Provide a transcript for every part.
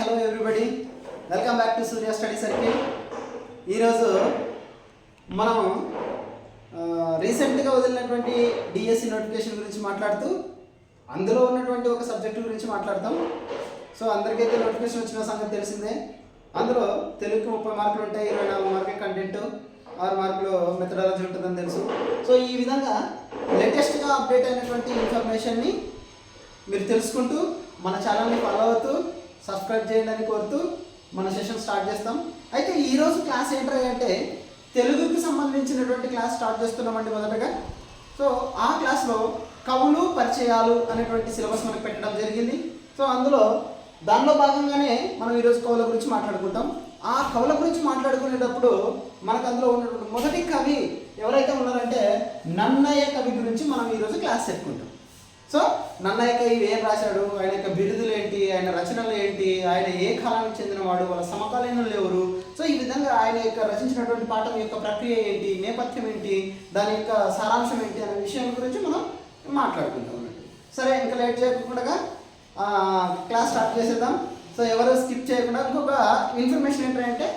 Hello everybody welcome back to Surya study circle ఈరోజు మనం రీసెంట్గా వదిలినటువంటి డిఎస్సి నోటిఫికేషన్ గురించి మాట్లాడుతూ అందులో ఉన్నటువంటి ఒక సబ్జెక్ట్ గురించి మాట్లాడతాం. సో అందరికైతే నోటిఫికేషన్ వచ్చిన సంగతి తెలిసిందే. అందులో తెలుగుకి ముప్పై మార్కులు ఉంటాయి ఇరవై నాలుగు మార్కులు కంటెంట్ ఆరు మార్కులు మెథడాలజీ ఉంటుందని తెలుసు. సో ఈ విధంగా లేటెస్ట్గా అప్డేట్ అయినటువంటి ఇన్ఫర్మేషన్ని మీరు తెలుసుకుంటూ మన ఛానల్ని ఫాలో అవుతూ సబ్స్క్రైబ్ చేయండి అని కోరుతూ మన సెషన్ స్టార్ట్ చేస్తాం. అయితే ఈరోజు క్లాస్ ఏంటంటే అంటే తెలుగుకి సంబంధించినటువంటి క్లాస్ స్టార్ట్ చేస్తున్నామండి మొదటగా. సో ఆ క్లాస్లో కవులు పరిచయాలు అనేటువంటి సిలబస్ మనకు పెట్టడం జరిగింది. సో అందులో దానిలో భాగంగానే మనం ఈరోజు కవుల గురించి మాట్లాడుకుంటాం. ఆ కవుల గురించి మాట్లాడుకునేటప్పుడు మనకు అందులో ఉన్నటువంటి మొదటి కవి ఎవరైతే ఉన్నారంటే నన్నయ్య కవి గురించి మనం ఈరోజు క్లాస్ చెప్పుకుంటాం. సో నన్నయ్యక కవి ఏం రాశాడు? ఆయన యొక్క బిరుదులు ఏంటి ఆయన రచనలు ఏంటి ఆయన ఏ కాలానికి చెందినవాడు? వాళ్ళ సమకాలీనులు ఎవరు? సో ఈ విధంగా ఆయన యొక్క రచించినటువంటి పాఠం యొక్క ప్రక్రియ ఏంటి? నేపథ్యం ఏంటి? దాని యొక్క సారాంశం ఏంటి? అనే విషయం గురించి మనం మాట్లాడుకుంటాం సరే ఇంకా లేట్ చేయకుండా క్లాస్ స్టార్ట్ చేసేద్దాం. సో ఎవరు స్కిప్ చేయకుండా ఇంకొక ఇన్ఫర్మేషన్ ఏంటంటే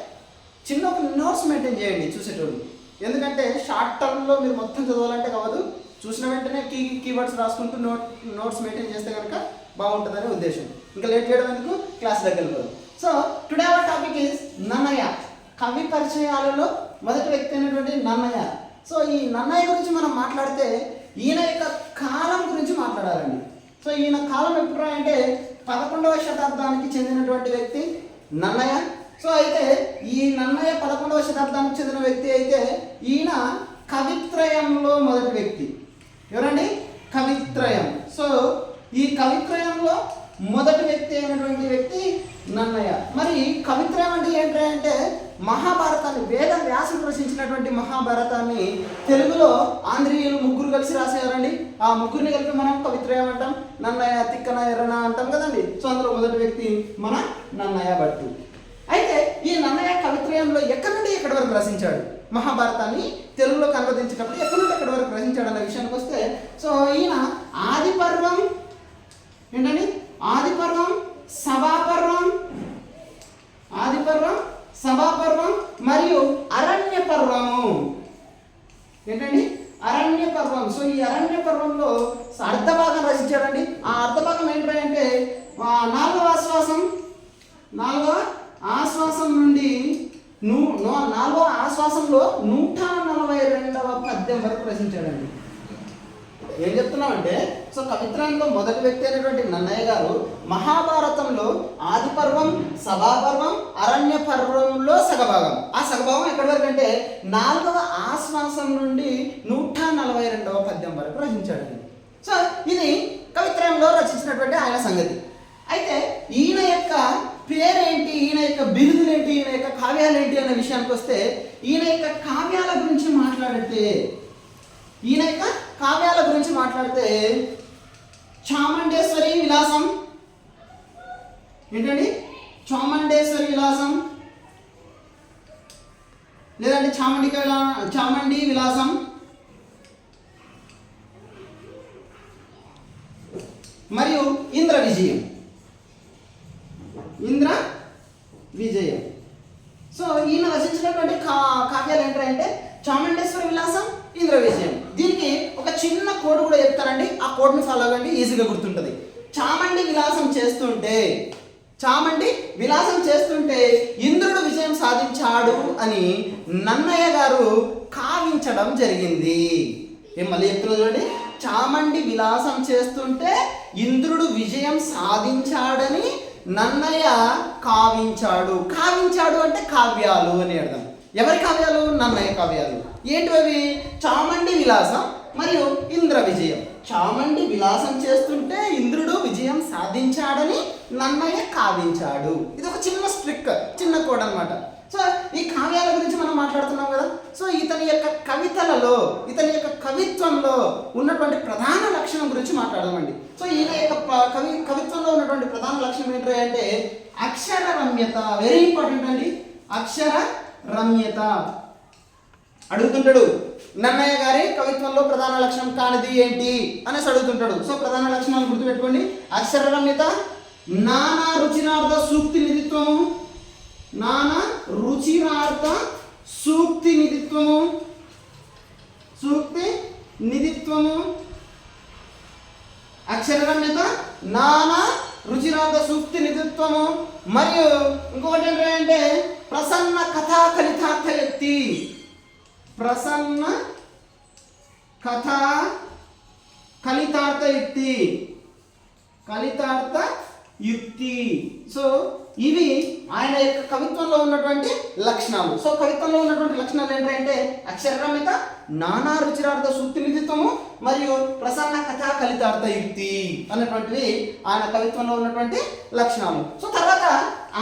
చిన్న ఒక నోట్స్ మెయింటైన్ చేయండి చూసేటోళ్ళు. ఎందుకంటే షార్ట్ టర్మ్లో మీరు మొత్తం చదవాలంటే కావదు చూసిన వెంటనే కీ కీవర్డ్స్ రాసుకుంటూ నోట్ నోట్స్ మెయింటైన్ చేస్తే కనుక బాగుంటుందనే ఉద్దేశం. ఇంకా లేట్ చేయడం ఎందుకు? క్లాస్ దగ్గర వెళ్ళిపోదు so today our topic is Nannaya కవి పరిచయాలలో మొదటి వ్యక్తి అయినటువంటి నన్నయ్య సో ఈ నన్నయ్య గురించి మనం మాట్లాడితే ఈయన యొక్క కాలం గురించి మాట్లాడాలండి. సో ఈయన కాలం ఎప్పుడు అంటే పదకొండవ శతాబ్దానికి చెందినటువంటి వ్యక్తి నన్నయ్య సో అయితే ఈ నన్నయ్య పదకొండవ శతాబ్దానికి చెందిన వ్యక్తి అయితే ఈయన కవిత్రయంలో మొదటి వ్యక్తి. ఎవరండి? కవిత్రయం. సో ఈ కవిత్రయంలో మొదటి వ్యక్తి అయినటువంటి వ్యక్తి నన్నయ్య. మరి కవిత్రయం అంటే ఏంటంటే మహాభారతాన్ని వేద వ్యాసం రచించినటువంటి మహాభారతాన్ని తెలుగులో ఆంధ్రీయులు ముగ్గురు కలిసి రాసేవారండి ఆ ముగ్గురిని కలిపి మనం కవిత్రయం అంటాం నన్నయ్య తిక్కన ఎర్రన అంటాం కదండి. సో అందులో మొదటి వ్యక్తి మన నన్నయ్య భట్టు. అయితే ఈ నన్నయ్య కవిత్రయంలో ఎక్కడి నుండి ఎక్కడి వరకు రచించాడు మహాభారతాన్ని తెలుగులోకి అనువదించేటప్పుడు ఎక్కడి నుండి ఎక్కడి వరకు రచించాడు అన్న విషయానికి వస్తే సో ఈయన ఆది పర్వం ఏంటండి? ఆది పర్వం సభాపర్వం ఆది పర్వం సభాపర్వం మరియు అరణ్య పర్వము ఏంటండి? అరణ్య పర్వం సో ఈ అరణ్య పర్వంలో అర్ధభాగం రచించాడండి. ఆ అర్ధభాగం ఏంటంటే నాలుగవ ఆశ్వాసం నాలుగవ ఆశ్వాసం నుండి నూ నో- నాలుగవ ఆశ్వాసంలో నూట నలభై రెండవ పద్యం వరకు రచించాడండి ఏం చెప్తున్నామంటే సో కవిత్రంలో మొదటి వ్యక్తి అయినటువంటి నన్నయ్య గారు మహాభారతంలో ఆది పర్వం సభాపర్వం అరణ్య పర్వంలో సగభాగం. ఆ సగభాగం ఎక్కడి వరకు అంటే నాలుగవ ఆశ్వాసం నుండి నూట నలభై రెండవ పద్యం వరకు రచించాడు సో ఇది కవిత్రయంలో రచించినటువంటి ఆయన సంగతి. అయితే ఈయన యొక్క పేరు యొక్క బిరుదులేంటి ఈయన యొక్క కావ్యాలు ఏంటి అనే విషయానికి వస్తే ఈయన యొక్క కావ్యాల గురించి మాట్లాడితే ఈయన యొక్క కావ్యాల గురించి మాట్లాడితే చాముండేశ్వరి విలాసం ఏంటండి? చాముండేశ్వరి విలాసం లేదంటే చాముండిక విలా చాముండి విలాసం మరియు ఇంద్ర విజయం ఇంద్ర విజయం సో ఈయన రచించినటువంటి కా కావ్యాలు ఏంటంటే చాముండేశ్వర విలాసం ఇంద్ర విజయం. దీనికి ఒక చిన్న కోడ్ కూడా చెప్తారండి. ఆ కోడ్ని ఫాలో అవ్వండి. ఈజీగా గుర్తుంటుంది. చామండి విలాసం చేస్తుంటే చామండి విలాసం చేస్తుంటే ఇంద్రుడు విజయం సాధించాడు అని నన్నయ్య గారు కావించడం జరిగింది. ఏం మళ్ళీ చెప్తున్నా చూడండి. చామండి విలాసం చేస్తుంటే ఇంద్రుడు విజయం సాధించాడని నన్నయ్య కావించాడు. కావించాడు అంటే కావ్యాలు అని అర్థం. ఎవరి కావ్యాలు? నన్నయ్య కావ్యాలు. ఏంటివి చామండి విలాసం మరియు ఇంద్ర విజయం. చామండి విలాసం చేస్తుంటే ఇంద్రుడు విజయం సాధించాడని నన్నయ్య కావించాడు. ఇది ఒక చిన్న స్ట్రిక్ చిన్న కోడ్ అనమాట సో ఈ కావ్యాల గురించి మనం మాట్లాడుతున్నాం కదా సో ఇతని యొక్క కవితలలో ఇతని యొక్క కవిత్వంలో ఉన్నటువంటి ప్రధాన లక్షణం గురించి మాట్లాడదామండి. సో ఈయన యొక్క కవి కవిత్వంలో ఉన్నటువంటి ప్రధాన లక్షణం ఏంటి అంటే అక్షర రమ్యత వెరీ ఇంపార్టెంట్ అండి. అక్షర రమ్యత అడుగుతుంటాడు నన్నయ్య గారి కవిత్వంలో ప్రధాన లక్షణం కానిది ఏంటి? అనేసి అడుగుతుంటాడు. సో ప్రధాన లక్షణాలు గుర్తుపెట్టుకోండి. అక్షర రమ్యత నానా రుచినార్థ సూక్తి నానా రుచిరార్థ సూక్తి నిధిత్వము సూక్తి నిధిత్వము. అక్షరగణ్యత నానా రుచినార్థ సూక్తి నిధిత్వము. మరియు ఇంకొకటి ఏంటంటే ప్రసన్న కథా కలితార్థ వ్యక్తి ప్రసన్న కథా కలితార్థ ఎత్తి. కలితార్థ యుక్తి. సో ఇవి ఆయన యొక్క కవిత్వంలో ఉన్నటువంటి లక్షణాలు. సో కవిత్వంలో ఉన్నటువంటి లక్షణాలు ఏంటంటే అక్షరమిత నానా రుచిరార్థ సూక్తి నిధిత్వము మరియు ప్రసన్న కథా కలితార్థ యుక్తి అన్నటువంటివి ఆయన కవిత్వంలో ఉన్నటువంటి లక్షణాలు. సో తర్వాత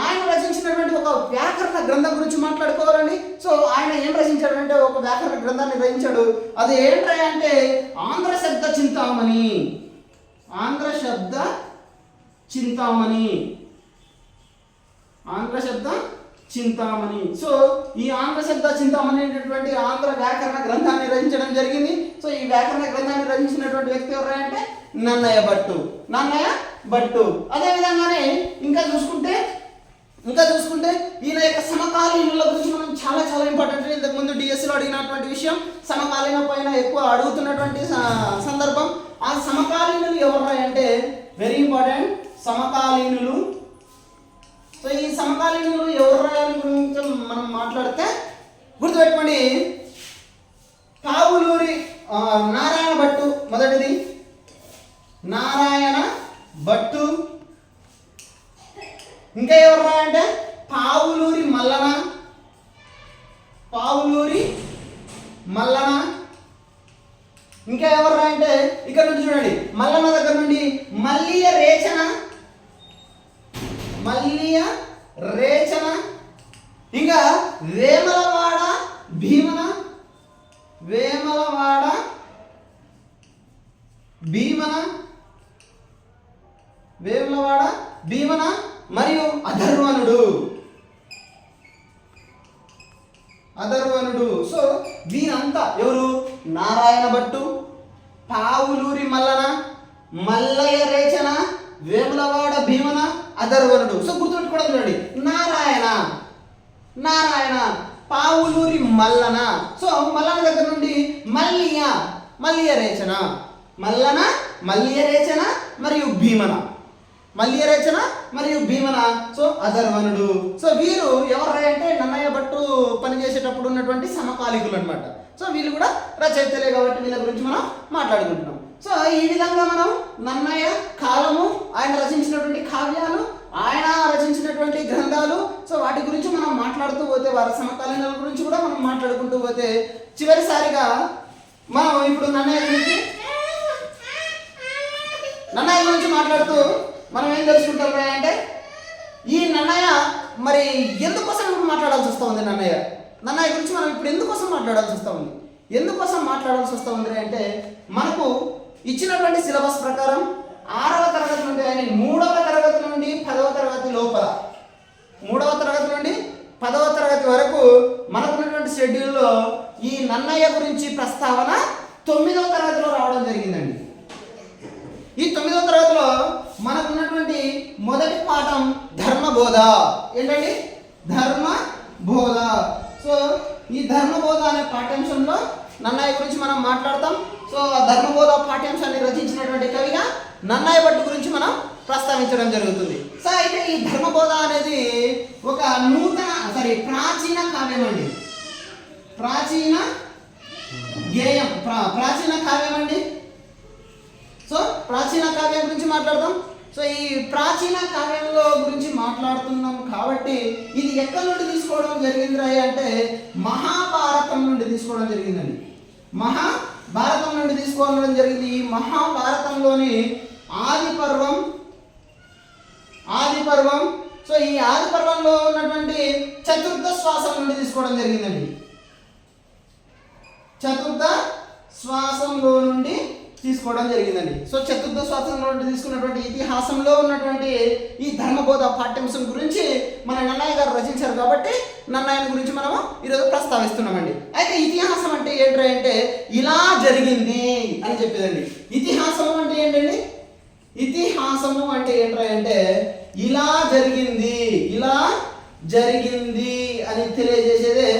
ఆయన రచించినటువంటి ఒక వ్యాకరణ గ్రంథం గురించి మాట్లాడుకోవాలండి. సో ఆయన ఏం రచించాడంటే ఒక వ్యాకరణ గ్రంథాన్ని రచించాడు అది ఏంటంటే ఆంధ్ర శబ్ద చింతామణి. ఆంధ్ర శబ్ద చింతామణి. ఆంధ్ర శబ్ద చింతామణి. సో ఈ ఆంధ్ర శబ్ద చింతామణి అనేటటువంటి ఆంధ్ర వ్యాకరణ గ్రంథాన్ని రచించడం జరిగింది. సో ఈ వ్యాకరణ గ్రంథాన్ని రచించినటువంటి వ్యక్తి ఎవరంటే నన్నయ్య భట్టు. నన్నయ్య భట్టు. అదే విధంగానే ఇంకా చూసుకుంటే ఇంకా చూసుకుంటే ఈయన యొక్క సమకాలీనుల గురించి మనం చాలా చాలా ఇంపార్టెంట్ ఇంతకు ముందు డిఎస్సిలో అడిగినటువంటి విషయం సమకాలీన పైన ఎక్కువ అడుగుతున్నటువంటి స- సందర్భం. ఆ సమకాలీనులు ఎవరు అంటే వెరీ ఇంపార్టెంట్ సమకాలీనులు. సో ఈ సమకాలీనులు ఎవరు రాయాలి గురించి మనం మాట్లాడితే గుర్తుపెట్టుకోండి. కావులూరి నారాయణ భట్టు మొదటిది. నారాయణ భట్టు. ఇంకా ఎవరు రాయంటే పావులూరి మల్లన. పావులూరి మల్లన. ఇంకా ఎవరు అంటే ఇక్కడ నుంచి చూడండి. మల్లన దగ్గర నుండి మల్లియ రేచన. మల్లియ రేచన ఇంకా వేమలవాడ భీమన వేమలవాడ భీమన వేములవాడ భీమన మరియు అధర్వణుడు. అధర్వణుడు. సో వీరంతా ఎవరు? నారాయణ భట్టు పావులూరి మల్లన మల్లయ్య రేచన వేములవాడ భీమన అధర్వనుడు సో గుర్తుపెట్టుకోవడం చూడండి. నారాయణ. నారాయణ. పావులూరి మల్లన. సో మల్లన దగ్గర నుండి మల్లియ. మల్లియ రేచన. మల్లన మల్లియ రేచన మరియు భీమన. మల్లియ రచన మరియు భీమన. సో అధర్వణుడు. సో వీరు ఎవరు అంటే నన్నయ్య భట్టు పనిచేసేటప్పుడు ఉన్నటువంటి సమకాలికులు అనమాట సో వీళ్ళు కూడా రచయితలే కాబట్టి వీళ్ళ గురించి మనం మాట్లాడుకుంటున్నాం. సో ఈ విధంగా మనం నన్నయ్య కాలము ఆయన రచించినటువంటి కావ్యాలు గురించి మనం మాట్లాడుతూ పోతే వారి సమకాలీనుల గురించి కూడా మనం మాట్లాడుకుంటూ పోతే చివరిసారిగా మనం ఇప్పుడు నన్నయ్య గురించి నన్నయ్య గురించి మాట్లాడుతూ మనం ఏం తెలుసుకుంటాం అంటే ఈ నన్నయ్య మరి ఎందుకోసం ఇప్పుడు మాట్లాడాల్సి వస్తూ ఉంది నన్నయ్య? నన్నయ్య గురించి మనం ఇప్పుడు ఎందుకోసం మాట్లాడాల్సి వస్తూ ఉంది? ఎందుకోసం మాట్లాడాల్సి వస్తూ ఉంది అంటే మనకు ఇచ్చినటువంటి సిలబస్ ప్రకారం ఆరవ తరగతి నుండి కానీ మూడవ తరగతి నుండి పదవ తరగతి లోపల మూడవ తరగతి నుండి పదవ తరగతి వరకు మనకున్నటువంటి షెడ్యూల్లో ఈ నన్నయ్య గురించి ప్రస్తావన తొమ్మిదవ తరగతిలో రావడం జరిగిందండి. ఈ తొమ్మిదవ తరగతిలో మనకున్నటువంటి మొదటి పాఠం ధర్మబోధ. ఏంటండి? ధర్మ బోధ సో ఈ ధర్మబోధ అనే పాఠ్యాంశంలో నన్నయ్య గురించి మనం మాట్లాడతాం. సో ఆ ధర్మబోధ పాఠ్యాంశాన్ని రచించినటువంటి కవిగా నన్నయ్య భట్టు గురించి మనం ప్రస్తావించడం జరుగుతుంది. సో అయితే ఈ ధర్మబోధ అనేది ఒక నూతన సారీ ప్రాచీన కావ్యం అండి. ప్రాచీన గేయం. ప్రాచీన కావ్యం అండి. సో ప్రాచీన కావ్యం గురించి మాట్లాడదాం. సో ఈ ప్రాచీన కావ్యంలో గురించి మాట్లాడుతున్నాం కాబట్టి ఇది ఎక్కడి నుండి తీసుకోవడం జరిగిందిరా అంటే మహాభారతం నుండి తీసుకోవడం జరిగిందండి. మహాభారతం నుండి తీసుకోవడం జరిగింది. ఈ మహాభారతంలోని ఆది పర్వం ఆది పర్వం సో ఈ ఆది పర్వంలో ఉన్నటువంటి చతుర్థ శ్వాసం నుండి తీసుకోవడం జరిగిందండి. చతుర్థ శ్వాసంలో నుండి తీసుకోవడం జరిగిందండి. సో చతుర్థ శ్వాసంలో నుండి తీసుకున్నటువంటి ఇతిహాసంలో ఉన్నటువంటి ఈ ధర్మబోధ పాఠ్యాంశం గురించి మన నన్నయ్య గారు రచించారు కాబట్టి నన్నయ్య గురించి మనము ఈరోజు ప్రస్తావిస్తున్నామండి. అయితే ఇతిహాసం అంటే ఏంటంటే ఇలా జరిగింది అని చెప్పేదండి. ఇతిహాసం అంటే ఏంటండి? ఇతిహాసము అంటే ఏంట్రా అంటే ఇలా జరిగింది ఇలా జరిగింది అని తెలియజేసేదే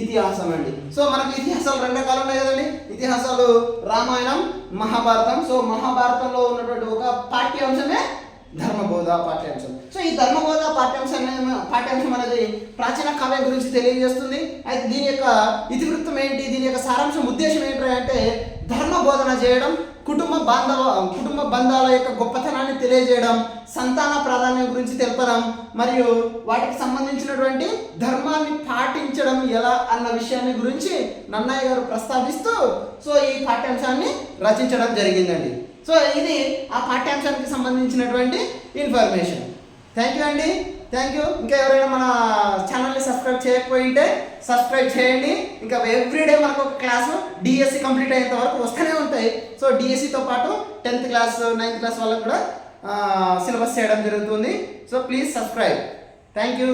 ఇతిహాసం అండి సో మనకు ఇతిహాసాలు రెండు రకాలు ఉన్నాయి కదండి? ఇతిహాసాలు రామాయణం మహాభారతం. సో మహాభారతంలో ఉన్నటువంటి ఒక పాఠ్యాంశమే ధర్మబోధ పాఠ్యాంశం. సో ఈ ధర్మబోధ పాఠ్యాంశం పాఠ్యాంశం అనేది ప్రాచీన కావ్యం గురించి తెలియజేస్తుంది. అయితే దీని యొక్క ఇతివృత్తం ఏంటి? దీని యొక్క సారాంశం ఉద్దేశం ఏంటంటే అంటే బోధన చేయడం కుటుంబ బాంధవ కుటుంబ బంధాల యొక్క గొప్పతనాన్ని తెలియజేయడం సంతాన ప్రాధాన్యం గురించి తెలపడం మరియు వాటికి సంబంధించినటువంటి ధర్మాన్ని పాటించడం ఎలా అన్న విషయాన్ని గురించి నన్నయ్య గారు ప్రస్తావిస్తూ సో ఈ పాఠ్యాంశాన్ని రచించడం జరిగిందండి. సో ఇది ఆ పాఠ్యాంశానికి సంబంధించినటువంటి ఇన్ఫర్మేషన్. థ్యాంక్ యూ అండి. థ్యాంక్ యూ ఇంకా ఎవరైనా మన ఛానల్ని సబ్స్క్రైబ్ చేయకపోయి ఉంటే సబ్స్క్రైబ్ చేయండి. ఇంకా ఎవ్రీడే మనకు ఒక క్లాసు డిఎస్సి కంప్లీట్ అయ్యేంత వరకు వస్తూనే ఉంటాయి. సో డిఎస్సితో పాటు టెన్త్ క్లాస్ నైన్త్ క్లాస్ వాళ్ళకు కూడా సిలబస్ చేయడం జరుగుతుంది. So please subscribe thank you